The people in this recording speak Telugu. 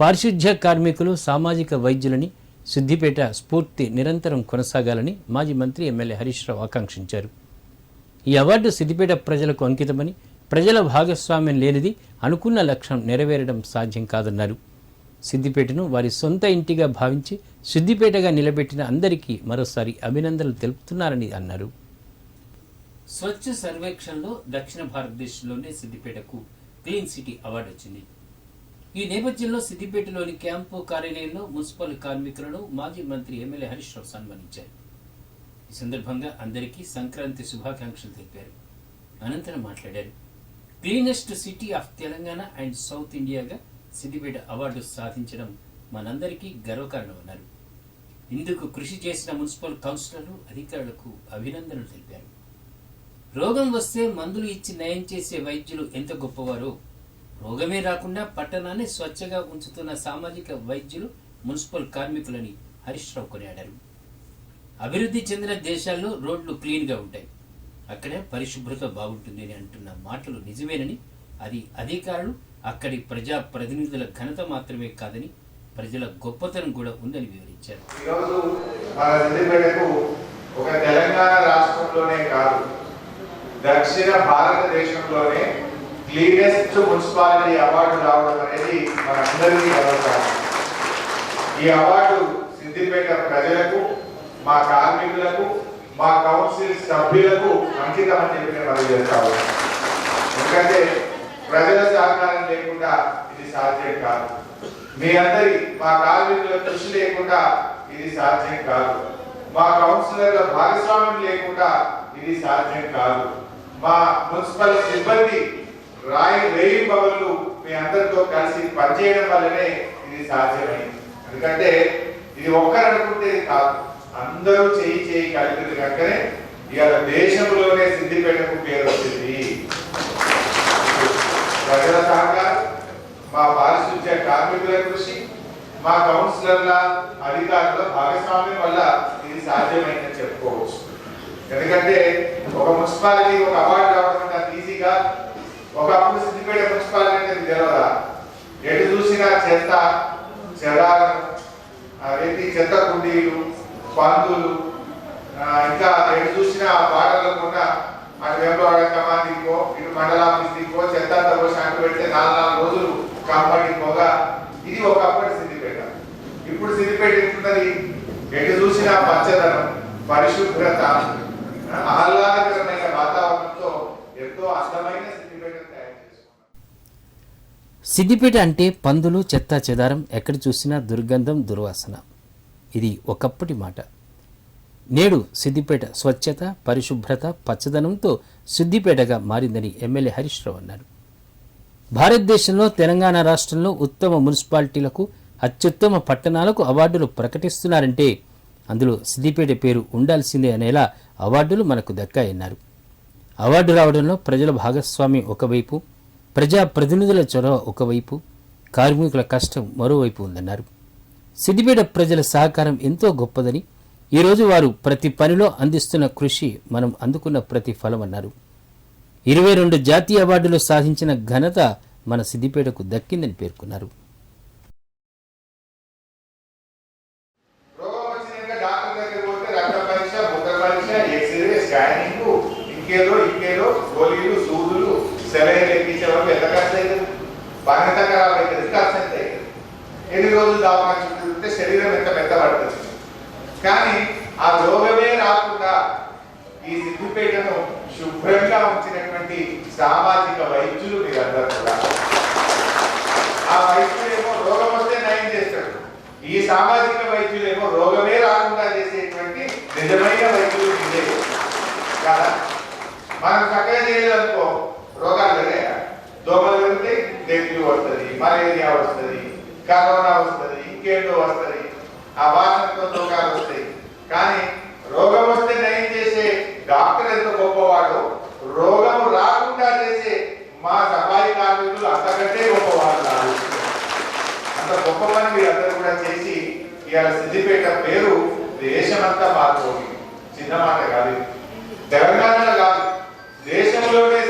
పారిశుధ్య కార్మికులు సామాజిక వైద్యులని సిద్దిపేట స్ఫూర్తి నిరంతరం కొనసాగాలని మాజీ మంత్రి ఎమ్మెల్యే హరీష్ రావు ఆకాంక్షించారు. ఈ అవార్డు సిద్దిపేట ప్రజలకు అంకితమని ప్రజల భాగస్వామ్యం లేనిది అనుకున్న లక్ష్యం నెరవేరడం సాధ్యం కాదన్నారు. సిద్దిపేటను వారి సొంత ఇంటిగా భావించి సిద్దిపేటగా నిలబెట్టిన అందరికీ మరోసారి అభినందనలు తెలుపుతున్నారని అన్నారు. స్వచ్ఛ సర్వేక్షణలో దక్షిణ భారతదేశంలోనే సిద్దిపేటకు క్లీన్ సిటీ అవార్డు వచ్చింది. ఈ నేపథ్యంలో సిద్దిపేటలోని క్యాంపు కార్యాలయంలో మున్సిపల్ కార్మికులను మాజీ మంత్రి ఎమ్మెల్యే హరీష్ రావు సన్మానించారు. ఈ సందర్భంగా అందరికీ సంక్రాంతి శుభాకాంక్షలు తెలిపారు. అనంతరం మాట్లాడారు. Cleanest city of Telangana and south ఇండియాగా Siddipet award సాధించడం మనందరికీ గర్వకారణమన్నారు. ఇందుకు కృషి చేసిన మున్సిపల్ కౌన్సిలర్లు అధికారులకు అభినందనలు తెలిపారు. రోగం వస్తే మందులు ఇచ్చి నయం చేసే వైద్యులు ఎంత గొప్పవారో రోగమే రాకుండా పట్టణాన్ని స్వచ్ఛగా ఉంచుతున్న సామాజిక వైద్యులు మున్సిపల్ కార్మికులని హరీష్ రావు కొనియాడారు. అభివృద్ధి చెందిన దేశాల్లో రోడ్లు క్లీన్గా ఉంటాయి. అక్కడే పరిశుభ్రత బాగుంటుంది అని అంటున్న మాటలు నిజమేనని అది అధికారులు అక్కడి ప్రజా ప్రతినిధుల ఘనత మాత్రమే కాదని ప్రజల గొప్పతనం కూడా ఉందని వివరించారు. ఈరోజు మన సిద్దిపేటకు ఒక తెలంగాణ రాష్ట్రంలోనే కాదు దక్షిణ భారతదేశంలోనే క్లీనెస్ట్ మున్సిపాలిటీ అవార్డు రావడం అనేది మనందరికీ గర్వకారణం ఈ అవార్డు సిద్దిపేట ప్రజలకు మా కార్మికులకు మా కౌన్సిల్ సభ్యులకు అంకితం అని చెప్పి నేను మనం చేస్తాము ఎందుకంటే ప్రజల సహకారం లేకుండా ఇది సాధ్యం కాదు. మీ అందరి మా కార్మికుల కృషి లేకుండా ఇది సాధ్యం కాదు. మా కౌన్సిలర్ల భాగస్వామ్యం లేకుండా ఇది సాధ్యం కాదు. మా మున్సిపల్ సిబ్బంది రాయి రేయి పవన్లు మీ అందరితో కలిసి పనిచేయడం వల్లనే ఇది సాధ్యమైంది. ఎందుకంటే ఇది ఒక్కరు అనుకుంటే కాదు. అందరూ చేయి చేయి కలిపింది కనుకనే ఇవాళ దేశంలోనే సిద్ధిపేటకు పేరు వచ్చింది. ప్రజల సహకారం మా పారిశుద్ధ్య కార్మికుల కృషి మా కౌన్సిలర్ల అధికారుల భాగస్వామ్యం వల్ల ఇది సాధ్యమైందని చెప్పుకోవచ్చు. ఎందుకంటే ఒక మున్సిపాలిటీ ఒక అవార్డు రావడం అంటే అంత ఈజీగా ఒకప్పుడు సిద్దిపేట మున్సిపాలిటీ అంటే ఎటు చూసినా చెత్త చెదారం వ్యక్తి చెత్త కుండీలు పందులు ఇంకా ఎటు చూసినా వాటర్లో ఉన్న అటు వెంబడ కమాండింకో ఇటు మండలాఫీస్కో చెత్త అంతా పోసి అంటు పెడితే నాలుగు నాలుగు రోజులు కాంపౌండ్ పోగా. ఇది ఒకప్పుడు సిద్దిపేట ఇప్పుడు సిద్దిపేట ఎట్లున్నది ఎటు చూసినా పచ్చదనం పరిశుభ్రత ఆహ్లాద. సిద్దిపేట అంటే పందులు చెత్త చెదారం ఎక్కడ చూసినా దుర్గంధం దుర్వాసన. ఇది ఒకప్పటి మాట. నేడు సిద్దిపేట స్వచ్ఛత పరిశుభ్రత పచ్చదనంతో సిద్దిపేటగా మారిందని ఎమ్మెల్యే హరీష్ రావు అన్నారు. భారతదేశంలో తెలంగాణ రాష్ట్రంలో ఉత్తమ మున్సిపాలిటీలకు అత్యుత్తమ పట్టణాలకు అవార్డులు ప్రకటిస్తున్నారంటే అందులో సిద్దిపేట పేరు ఉండాల్సిందే అనేలా అవార్డులు మనకు దక్కాయన్నారు. అవార్డు రావడంలో ప్రజల భాగస్వామ్యం ఒకవైపు ప్రజా ప్రతినిధుల చొరవ ఒకవైపు కార్మికుల కష్టం మరోవైపు ఉందన్నారు. సిద్దిపేట ప్రజల సహకారం ఎంతో గొప్పదని ఈరోజు వారు ప్రతి పనిలో అందిస్తున్న కృషి మనం అందుకున్న ప్రతి ఫలమన్నారు ఇరవై రెండు జాతీయ అవార్డులు సాధించిన ఘనత మన సిద్దిపేటకు దక్కిందని పేర్కొన్నారు. ఇంకేదో ఇంకేదో గోళీలు సూదులు సెలైన్ ఎక్కించే వరకు ఎంత ఖర్చు అవుతుంది బాధ్యత ఖరాబ్ అవుతుంది ఖర్చు ఎంత అవుతుంది ఎన్ని రోజులు దావనా చుట్టూ శరీరం ఎంత మెత్తబడుతుంది కానీ ఆ రోగమే రాకుండా ఈ సిద్ధిపేటను శుభ్రంగా ఉంచినటువంటి సామాజిక వైద్యులు మీరందరూ కూడా. ఆ వైద్యులేమో రోగం వస్తే నయం చేస్తాడు ఈ సామాజిక వైద్యులేమో రోగమే రాకుండా చేసేటువంటి నిజమైన వైద్యులు ఇదే కదా? మనం చక్కగా చేయలేదనుకో రోగాలు పెరిగాయా దోమలు పెరిగితే డెంగ్యూ వస్తుంది మలేరియా వస్తుంది కరోనా వస్తుంది ఇంకేంటో వస్తుంది. ఆ వాసనతో రోగాలు వస్తాయి. కానీ రోగం వస్తే నయం చేసే డాక్టర్ ఎంత గొప్పవాడు రోగం రాకుండా చేసే మా సఫాయి కార్మికులు అంతకంటే గొప్పవాడు అంత గొప్ప పని మీరందరూ అందరూ కూడా చేసి ఇవాళ సిద్దిపేట పేరు దేశమంతా మారిపోయింది. చిన్న మాట కాదు. ఇది. తెలంగాణలో కాదు దేశంలోనే